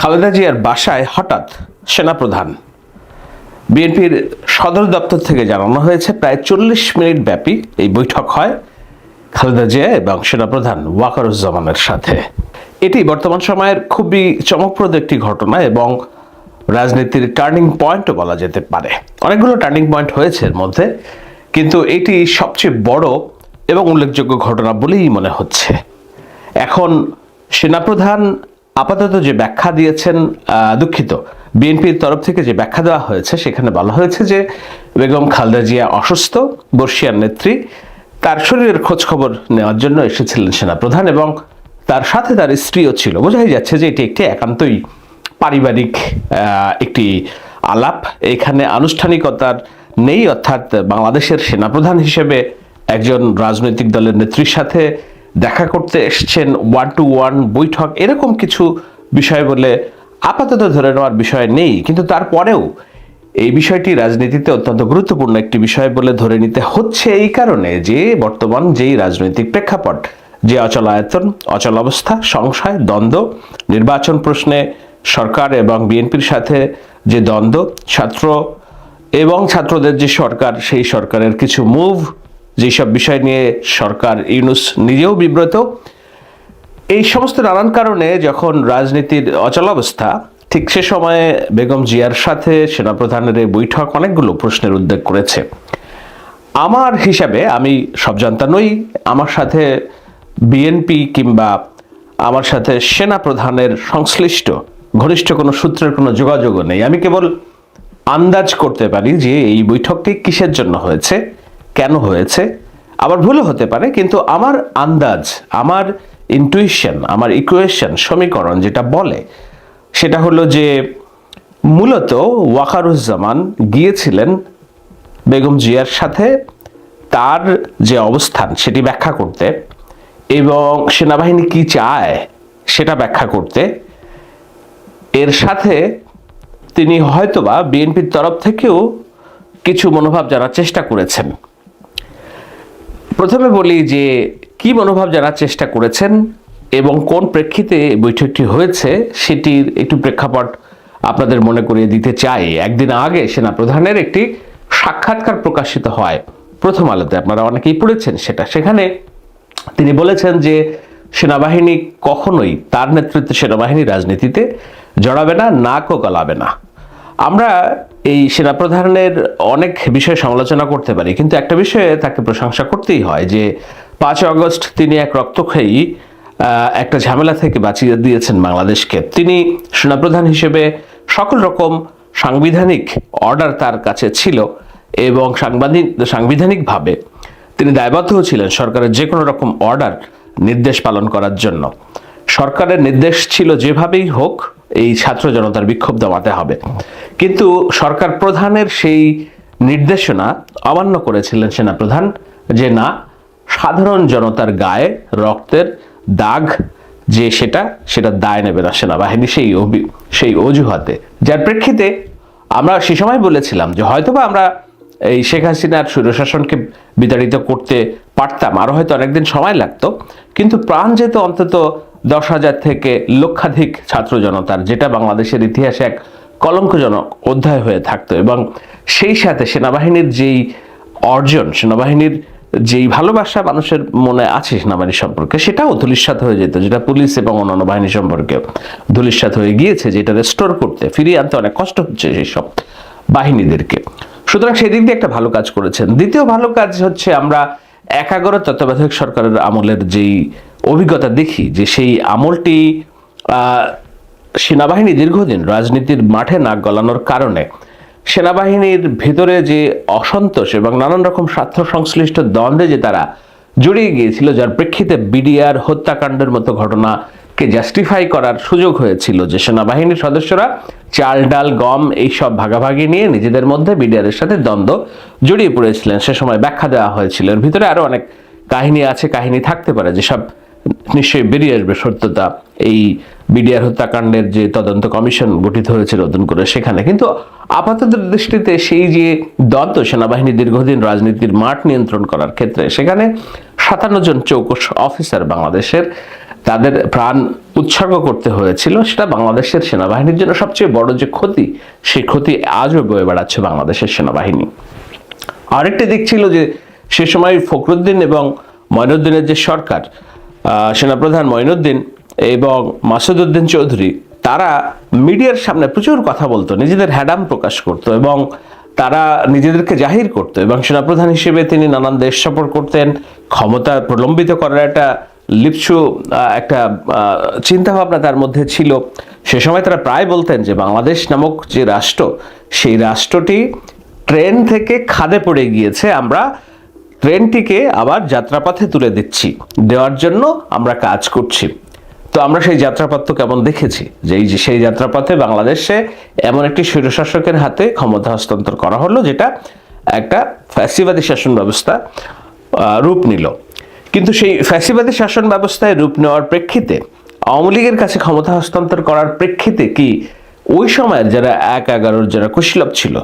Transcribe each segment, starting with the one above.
খালেদা জিয়ার বাসায় হঠাৎ সেনাপ্রধান। বিএনপির সদর দপ্তর থেকে জানানো হয়েছে, প্রায় চল্লিশ মিনিট ব্যাপী এই বৈঠক হয় খালেদা জিয়া এবং সেনাপ্রধান ওয়াকারুজ্জামানের সাথে। এটি বর্তমান সময়ের খুবই চমকপ্রদ একটি ঘটনা এবং রাজনীতির টার্নিং পয়েন্টও বলা যেতে পারে। অনেকগুলো টার্নিং পয়েন্ট হয়েছে এর মধ্যে, কিন্তু এটি সবচেয়ে বড় এবং উল্লেখযোগ্য ঘটনা বলেই মনে হচ্ছে। এখন সেনাপ্রধান আপাতত যে ব্যাখ্যা দিয়েছেন দুঃখিত। বিএনপির তরফ থেকে যে ব্যাখ্যা দেওয়া হয়েছে, সেখানে বলা হয়েছে যে বেগম খালদা জিয়া অসুস্থ, বর্ষিয়ার নেত্রী। তার শরীরের খোঁজ খবর নেওয়ার জন্য এসেছিলেন সেনাপ্রধান এবং তার সাথে তার স্ত্রীও ছিল। বোঝাই যাচ্ছে যে এটি একটি একান্তই পারিবারিক একটি আলাপ। এখানে আনুষ্ঠানিকতার নেই, অর্থাৎ বাংলাদেশের সেনাপ্রধান হিসেবে একজন রাজনৈতিক দলের নেত্রীর সাথে দেখা করতে এসছেন ওয়ান টু ওয়ান বৈঠক, এরকম কিছু বিষয় বলে আপাতত ধরে নেওয়ার বিষয় নেই। কিন্তু তারপরেও এই বিষয়টি রাজনীতিতে অত্যন্ত গুরুত্বপূর্ণ একটি বিষয় বলে ধরে নিতে হচ্ছে এই কারণে যে বর্তমান যেই রাজনৈতিক প্রেক্ষাপট, যে অচলায়তন অচল অবস্থা, সংশয়, দ্বন্দ্ব, নির্বাচন প্রশ্নে সরকার এবং বিএনপির সাথে যে দ্বন্দ্ব, ছাত্র এবং ছাত্রদের যে সরকার, সেই সরকারের কিছু মুভ যেসব বিষয় নিয়ে সরকার ইউনুস নিজেও বিব্রত, এই সমস্ত নানান কারণে যখন রাজনীতির অচলাবস্থা ঠিক সে সময়ে বেগম জিয়ার সাথে সেনাপ্রধানের এই বৈঠক অনেকগুলো প্রশ্নের উদ্বেগ করেছে। আমার হিসাবে আমি সব জানতা নই, আমার সাথে বিএনপি কিংবা আমার সাথে সেনা প্রধানের সংশ্লিষ্ট ঘনিষ্ঠ কোনো সূত্রের কোনো যোগাযোগও নেই। আমি কেবল আন্দাজ করতে পারি যে এই বৈঠকটি কিসের জন্য হয়েছে। কেন হয়েছে? আবার ভুলও হতে পারে, কিন্তু আমার আন্দাজ, আমার ইনটুইশন আমার ইকুয়েশন সমীকরণ যেটা বলে, সেটা হলো যে মূলত ওয়াকারুজ্জামান গিয়েছিলেন বেগম জিয়ার সাথে তার যে অবস্থান সেটি ব্যাখ্যা করতে এবং সেনাবাহিনী কি চায় সেটা ব্যাখ্যা করতে। এর সাথে তিনি হয়তোবা বিএনপির তরফ থেকেও কিছু মনোভাব জানার চেষ্টা করেছেন। প্রথমে বলি যে কি মনোভাব জানার চেষ্টা করেছেন এবং কোন প্রেক্ষিতে বৈঠকটি হয়েছে সেটির একটু প্রেক্ষাপট আপনাদের মনে করিয়ে দিতে চাই। একদিন আগে সেনা প্রধানের একটি সাক্ষাৎকার প্রকাশিত হয়। প্রথম আলোতে আপনারা অনেকেই পড়েছেন সেটা। সেখানে তিনি বলেছেন যে সেনাবাহিনী কখনোই তার নেতৃত্বে সেনাবাহিনী রাজনীতিতে জড়াবে না, নাকও গলাবে না। আমরা এই সেনাপ্রধানের অনেক বিষয়ে সমালোচনা করতে পারি, কিন্তু একটা বিষয়ে তাকে প্রশংসা করতেই হয় যে পাঁচ আগস্ট তিনি এক রক্তক্ষয়ী একটা ঝামেলা থেকে বাঁচিয়ে দিয়েছেন বাংলাদেশকে। তিনি সেনাপ্রধান হিসেবে সকল রকম সাংবিধানিক অর্ডার তার কাছে ছিল এবং সাংবাদিক, সাংবিধানিকভাবে তিনি দায়বদ্ধ ছিলেন সরকারের যে কোনো রকম অর্ডার নির্দেশ পালন করার জন্য। সরকারের নির্দেশ ছিল যেভাবেই হোক এই ছাত্র জনতার বিক্ষোভ দমাতে হবে। কিন্তু সরকার প্রধানের সেই নির্দেশনা অমান্য করেছিলেন সেনাপ্রধান যে না, সাধারণ জনতার গায়ে রক্তের দাগ যে সেটা সেটা দায় নেবে না সেনাবাহিনী সেই সেই অজুহাতে। যার প্রেক্ষিতে আমরা সে সময় বলেছিলাম যে হয়তোবা আমরা এই শেখ হাসিনার স্বৈরশাসনকে বিতাড়িত করতে পারতাম আরও হয়তো অনেকদিন সময় লাগতো, কিন্তু প্রাণ যেত অন্তত দশ হাজার থেকে লক্ষাধিক ছাত্র জনতার, যেটা বাংলাদেশের ইতিহাসে এক কলঙ্কজনক অধ্যায় হয়ে থাকতো এবং সেই সাথে সেনাবাহিনীর যেই অর্জন, সেনাবাহিনীর যেই ভালোবাসা মানুষের মনে আছে সেনাবাহিনী সম্পর্কে, সেটাও ধূলিসাৎ হয়ে যেত, যেটা পুলিশ এবং অন্যান্য বাহিনী সম্পর্কে ধূলিসাৎ হয়ে গিয়েছে, যেটা রেস্টোর করতে, ফিরিয়ে আনতে অনেক কষ্ট হচ্ছে সেই সব বাহিনীদেরকে। সুতরাং সেদিক দিয়ে একটা ভালো কাজ করেছেন। দ্বিতীয় ভালো কাজ হচ্ছে আমরা একাগর তত্ত্বাবধায়ক সরকারের আমলের যেই অভিজ্ঞতা দেখি, যে সেই আমলটি সেনাবাহিনী দীর্ঘদিন রাজনীতির মাঠে নাক গলানোর কারণে সেনাবাহিনীর ভেতরে যে অসন্তোষ এবং নানান রকম স্বার্থ সংশ্লিষ্ট দ্বন্দ্বে যে তারা জড়িয়ে গিয়েছিল, যার প্রেক্ষিতে বিডিআর হত্যাকাণ্ডের মতো ঘটনাকে জাস্টিফাই করার সুযোগ হয়েছিল যে সেনাবাহিনীর সদস্যরা চাল, ডাল, গম এইসব ভাগাভাগি নিয়ে নিজেদের মধ্যে বিডিআরের সাথে দ্বন্দ্ব জড়িয়ে পড়েছিলেন। সে সময় ব্যাখ্যা দেওয়া হয়েছিল। এর ভিতরে আরও অনেক কাহিনী আছে, কাহিনী থাকতে পারে যেসব নিশ্চয়ই বেরিয়ে আসবে সত্যতা। এই বিডিআর হত্যাকাণ্ডের যে তদন্ত কমিশন গঠিত হয়েছে নতুন করে সেখানে। কিন্তু আপাতত দৃষ্টিতে সেই যে দ্বন্দ্ব সেনাবাহিনী দীর্ঘদিন রাজনীতির মাঠ নিয়ন্ত্রণ করার ক্ষেত্রে, সেখানে সাতান্ন জন চৌকস অফিসার বাংলাদেশের তাদের প্রাণ উৎসর্গ করতে হয়েছিল। সেটা বাংলাদেশের সেনাবাহিনীর জন্য সবচেয়ে বড় যে ক্ষতি, সেই ক্ষতি আজও বয়ে বেড়াচ্ছে বাংলাদেশের সেনাবাহিনী। আরেকটি দিক ছিল যে সে সময় ফখরুদ্দিন এবং ময়নুদ্দিনের যে সরকার সেনাপ্রধান মঈনুদ্দিন এবং মাসুদুদ্দিন চৌধুরী, তারা মিডিয়ার সামনে প্রচুর কথা বলতো, নিজেদের হ্যাডাম প্রকাশ করতো এবং তারা নিজেদেরকে জাহির করতো এবং সেনাপ্রধান হিসেবে তিনি নানান দেশ সফর করতেন, ক্ষমতা প্রলম্বিত করার একটা লিপসু একটা চিন্তা ভাবনা তার মধ্যে ছিল। সে সময় তারা প্রায় বলতেন যে বাংলাদেশ নামক যে রাষ্ট্র, সেই রাষ্ট্রটি ট্রেন থেকে খাদে পড়ে গিয়েছে, আমরা ট্রেনটিকে আবার যাত্রাপথে তুলে দিচ্ছি। দেওয়ার জন্য আমরা কাজ করছি। তো আমরা সেই যাত্রাপথ তো কেমন দেখেছি? যে এই যে সেই যাত্রাপথে বাংলাদেশে এমন একটি স্বৈরশাসকের হাতে ক্ষমতা হস্তান্তর করা হলো, যেটা একটা ফ্যাসিবাদী শাসন ব্যবস্থা রূপ নিল। কিন্তু সেই ফ্যাসিবাদী শাসন ব্যবস্থায় রূপ নেওয়ার প্রেক্ষিতে, আওয়ামী লীগের কাছে ক্ষমতা হস্তান্তর করার প্রেক্ষিতে কি ওই সময়ের যারা এক এগারোর যারা কুশলভ ছিল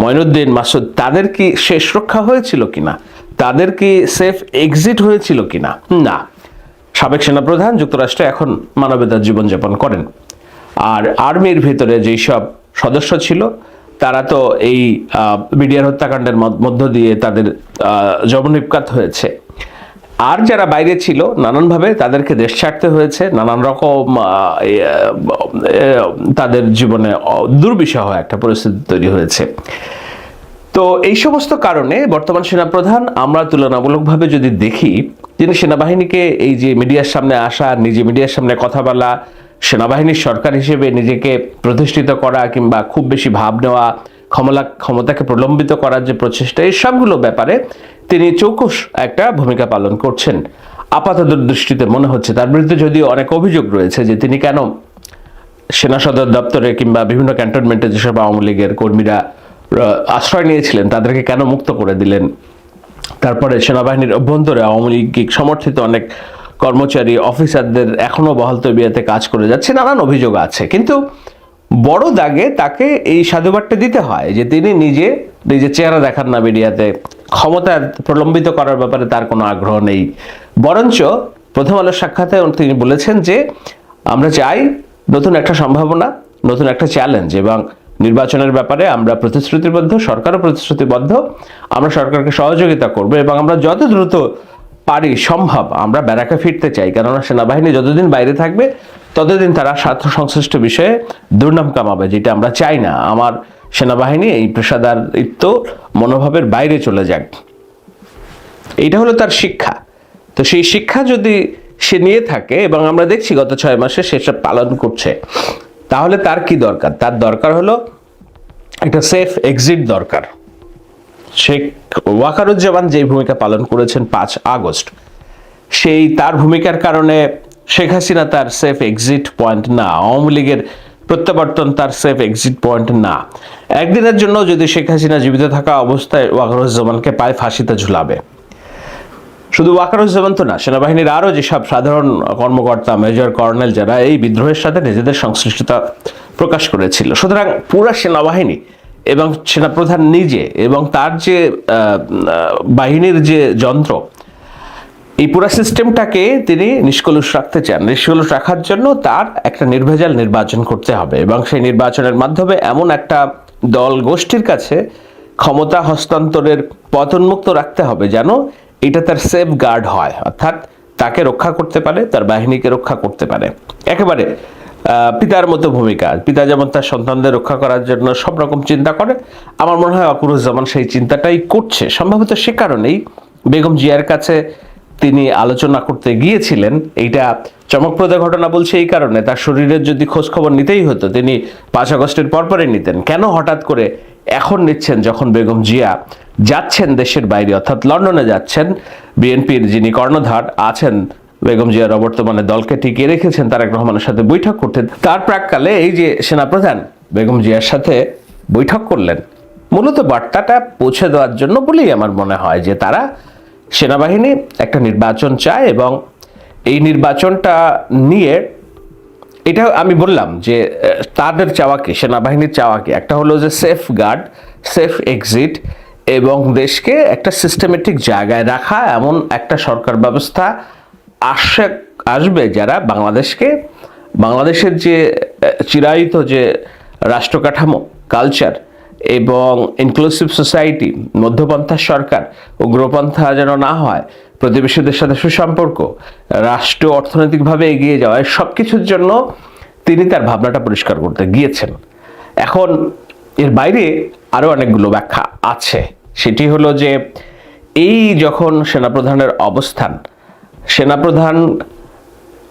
মঈনুদ্দিন মাসুদ, তাদের কি শেষ রক্ষা হয়েছিল কিনা? তাদের কি সেফ এক্সিট হয়েছিল কিনা? না। সাবেক সেনাপ্রধান, যুক্তরাষ্ট্রে এখন মানবেতর জীবনযাপন করেন। আর আর্মির ভিতরে যেই সব সদস্য ছিল, তারা তো এই বিডিআর হত্যাকাণ্ডের মধ্য- দিয়ে তাদের জবনিপকাত হয়েছে। আর যারা বাইরে ছিল, নানানভাবে তাদেরকে দেশ ছাড়তে হয়েছে নানান রকম তাদের জীবনে দুর্বিষহ একটা পরিস্থিতি তৈরি হয়েছে। তো এই সমস্ত কারণে বর্তমান সেনাপ্রধান আমরা তুলনামূলকভাবে যদি দেখি, তিনি সেনাবাহিনীকে এই যে মিডিয়ার সামনে আসা, নিজে মিডিয়ার সামনে কথা বলা, সেনাবাহিনীর সরকার হিসেবে নিজেকে প্রতিষ্ঠিত করা কিংবা খুব বেশি ভাব নেওয়া, ক্ষমলা ক্ষমতাকে প্রলম্বিত করার যে প্রচেষ্টা, এই সবগুলো ব্যাপারে তিনি চৌকুশ একটা ভূমিকা পালন করছেন। আপাতত দৃষ্টিতে মনে হচ্ছে, তার বিরুদ্ধে যদিও অনেক অভিযোগ রয়েছে যে তিনি কেন সেনা সদর দপ্তরে কিংবা বিভিন্ন ক্যান্টনমেন্টে যেসব আওয়ামী লীগের কর্মীরা আশ্রয় নিয়েছিলেন, তাদেরকে কেন মুক্ত করে দিলেন? তারপরে সেনাবাহিনীর অভ্যন্তরে আওয়ামী লীগ সমর্থিত অনেক কর্মচারী, অফিসারদের এখনও বহাল তবিয়াতে কাজ করে যাচ্ছে, নানান অভিযোগ আছে। কিন্তু বড় দাগে তাকে এই সাধুবাদটা দিতে হয় যে তিনি নিজে নিজের চেহারা দেখান না মিডিয়াতে, ক্ষমতা প্রলম্বিত করার ব্যাপারে তার কোনো আগ্রহ নেই। বরঞ্চ প্রথম আলোর সাক্ষাতে তিনি বলেছেন যে, আমরা চাই নতুন একটা সম্ভাবনা, নতুন একটা চ্যালেঞ্জ এবং নির্বাচনের ব্যাপারে আমরা প্রতিশ্রুতিবদ্ধ, সরকারও প্রতিশ্রুতিবদ্ধ। আমরা সরকারকে সহযোগিতা করব এবং আমরা যত দ্রুত পারি সম্ভব আমরা ব্যারাকে ফিরতে চাই। কেননা সেনাবাহিনী যতদিন বাইরে থাকবে, ততদিন তারা স্বার্থ সংশ্লিষ্ট বিষয়ে দুর্নাম কামাবে, যেটা আমরা চাই না। আমার সেনাবাহিনী এই পেশাদারিত্ব মনোভাবের বাইরে চলে যাক। এইটা হলো তার শিক্ষা। তো সেই শিক্ষা যদি সে নিয়ে থাকে, এবং আমরা দেখছি গত ছয় মাসে সেসব পালন করছে। তাহলে তার কি দরকার? তার দরকার হলো একটা সেফ এক্সিট দরকার। শেখ ওয়াকারুজ্জামান যে ভূমিকা পালন করেছেন পাঁচ আগস্ট, সেই তার ভূমিকার কারণে শেখ হাসিনা তার সেফ এক্সিট পয়েন্ট না, আওয়ামী লীগের প্রত্যাবর্তন তার সেফ এক্সিট পয়েন্ট না। একদিনের জন্য যদি শেখ হাসিনা জীবিত থাকা অবস্থায় ওয়াকারুজ্জামানকে পায় ফাঁসিতে ঝুলাবে। শুধু ওয়াকারুজ্জামান তো না, সেনাবাহিনীর আরও যেসব সাধারণ কর্মকর্তা, মেজর কর্নেল যারা এই বিদ্রোহের সাথে নিজেদের সংশ্লিষ্টতা প্রকাশ করেছিল। সুতরাং পুরা সেনাবাহিনী এবং সেনাপ্রধান নিজে এবং তার যে বাহিনীর যে যন্ত্র, এই পুরো সিস্টেমটাকে তিনি নিষ্কলুষ রাখতে চান। নিষ্কলুষ রাখার জন্য তার একটা নির্ভেজাল নির্বাচন করতে হবে এবং সেই নির্বাচনের মাধ্যমে এমন একটা দল গোষ্ঠীর কাছে ক্ষমতা হস্তান্তরের পতনমুক্ত রাখতে হবে যেন এটা তার সেফ গার্ড হয়, অর্থাৎ তাকে রক্ষা করতে পারে, তার বাহিনীকে রক্ষা করতে পারে। একেবারে পিতার মতো ভূমিকা। পিতা যেমন তার সন্তানদের রক্ষা করার জন্য সব রকম চিন্তা করে, আমার মনে হয় অকুরুজ্জামান সেই চিন্তাটাই করছে। সম্ভবত সে কারণেই বেগম জিয়ার কাছে তিনি আলোচনা করতে গিয়েছিলেন। এইটা চমকপ্রদ ঘটনা বলছে এই কারণে। তার শরীরের যদি খোঁজ খবর নিতেই হতো, তিনি পাঁচ আগস্টের পরপরই নিতেন। কেন হঠাৎ করে এখন নিচ্ছেন যখন বেগম জিয়া যাচ্ছেন দেশের বাইরে, অর্থাৎ লন্ডনে যাচ্ছেন। বিএনপির যিনি কর্ণধার আছেন বেগম জিয়ার অবর্তমানে দলকে টিকিয়ে রেখেছেন তারেক রহমানের সাথে বৈঠক করতে, তার প্রাককালে এই যে সেনাপ্রধান বেগম জিয়ার সাথে বৈঠক করলেন, মূলত বার্তাটা পৌঁছে দেওয়ার জন্য বলেই আমার মনে হয় যে তারা সেনাবাহিনী একটা নির্বাচন চায় এবং এই নির্বাচনটা নিয়ে এটা আমি বললাম যে তাদের চাওয়া কি, সেনাবাহিনীর চাওয়া কি? একটা হলো যে সেফ গার্ড সেফ এক্সিট এবং দেশকে একটা সিস্টেমেটিক জায়গায় রাখা, এমন একটা সরকার ব্যবস্থা আসে, আসবে যারা বাংলাদেশকে, বাংলাদেশের যে চিরায়িত যে রাষ্ট্রকাঠামো কালচার এবং ইনক্লুসিভ সোসাইটি মধ্যপন্থা সরকার, উগ্রপন্থা যেন না হয়, প্রতিবেশীদের সাথে সুসম্পর্ক, রাষ্ট্র অর্থনৈতিকভাবে এগিয়ে যাওয়া সব কিছুর জন্য তিনি তার ভাবনাটা পরিষ্কার করতে গিয়েছেন। এখন এর বাইরে আরও অনেকগুলো ব্যাখ্যা আছে। সেটি হলো যে এই যখন সেনাপ্রধানের অবস্থান, সেনাপ্রধান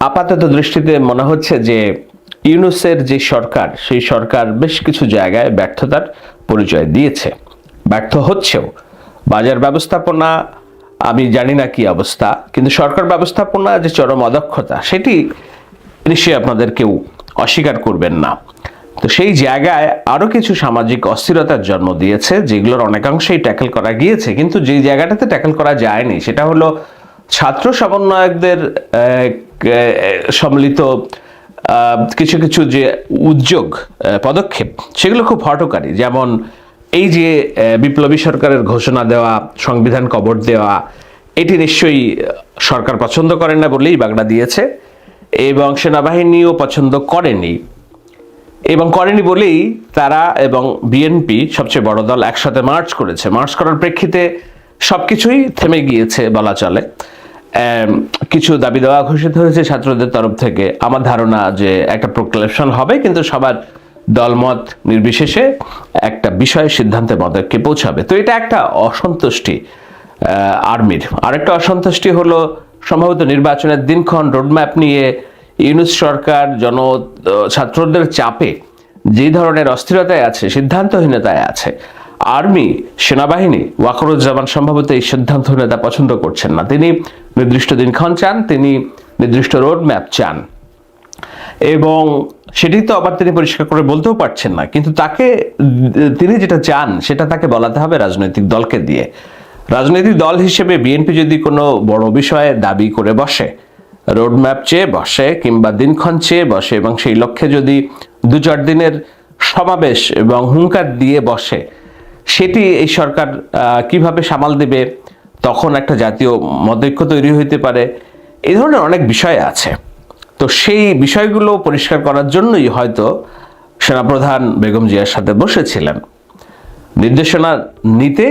আপাতত দৃষ্টিতে মনে হচ্ছে যে ইউনুসের যে সরকার, সেই সরকার বেশ কিছু জায়গায় ব্যর্থতার পরিচয় দিয়েছে, ব্যর্থ হচ্ছেও। বাজার ব্যবস্থাপনা, আমি জানি না কি অবস্থা, কিন্তু সরকার ব্যবস্থাপনা যে চরম অদক্ষতা, সেটি নিশ্চয়ই আপনাদের কেউ অস্বীকার করবেন না। তো সেই জায়গায় আরও কিছু সামাজিক অস্থিরতার জন্ম দিয়েছে, যেগুলোর অনেকাংশেই ট্যাকেল করা গিয়েছে, কিন্তু যেই জায়গাটাতে ট্যাকেল করা যায়নি, সেটা হলো ছাত্র সমন্বয়কদের সম্মিলিত কিছু কিছু যে উদ্যোগ পদক্ষেপ, সেগুলো খুব হটকারী। যেমন এই যে বিপ্লবী সরকারের ঘোষণা দেওয়া, সংবিধান কবর দেওয়া, এটি নিশ্চয়ই সরকার পছন্দ করেন না বলেই বাগড়া দিয়েছে, এবং সেনাবাহিনীও পছন্দ করেনি। এবং করেনি বলেই তারা এবং বিএনপি সবচেয়ে বড় দল একসাথে মার্চ করেছে। মার্চ করার প্রেক্ষিতে সবকিছুই থেমে গিয়েছে বলা চলে। কিছু দাবি দেওয়া ঘোষিত হয়েছে ছাত্রদের তরফ থেকে। আমার ধারণা যে একটা প্রোক্লেশন হবে, কিন্তু সবার দলমত নির্বিশেষে একটা বিষয় সিদ্ধান্তের মধ্যে পৌঁছাবে। তো এটা একটা অসন্তুষ্টি আর্মির আরেকটা অসন্তুষ্টি হলো সম্ভবত নির্বাচনের দিনক্ষণ রোডম্যাপ নিয়ে ইউনুস সরকার জন ছাত্রদের চাপে যে ধরনের অস্থিরতায় আছে, সিদ্ধান্তহীনতায় আছে, আর্মি, সেনাবাহিনী, ওয়াকরুজ্জামান সম্ভবত এই সিদ্ধান্তহীনতা পছন্দ করছেন না। তিনি নির্দিষ্ট দিনক্ষণ চান, তিনি নির্দিষ্ট রোড ম্যাপ চান। এবং সেটি তো আবার তিনি পরিষ্কার করে বলতেও পারছেন না, কিন্তু তাকে, তিনি যেটা চান, সেটা তাকে বলাতে হবে রাজনৈতিক দলকে দিয়ে। রাজনৈতিক দল হিসেবে বিএনপি যদি কোনো বড় বিষয়ে দাবি করে বসে রোডম্যাপ চেয়ে বসে কিংবা দিনক্ষণ চেয়ে বসে এবং সেই লক্ষ্যে যদি দু চার দিনের সমাবেশ এবং হুঙ্কার দিয়ে বসে, সেটি এই সরকার কীভাবে সামাল দেবে? তখন একটা জাতীয় মতৈক্য তৈরি হইতে পারে। এই ধরনের অনেক বিষয় আছে। তো সেই বিষয়গুলো পরিষ্কার করার জন্যই হয়তো সেনাপ্রধান বেগম জিয়ার সাথে বসেছিলেন। নির্দেশনা নিতে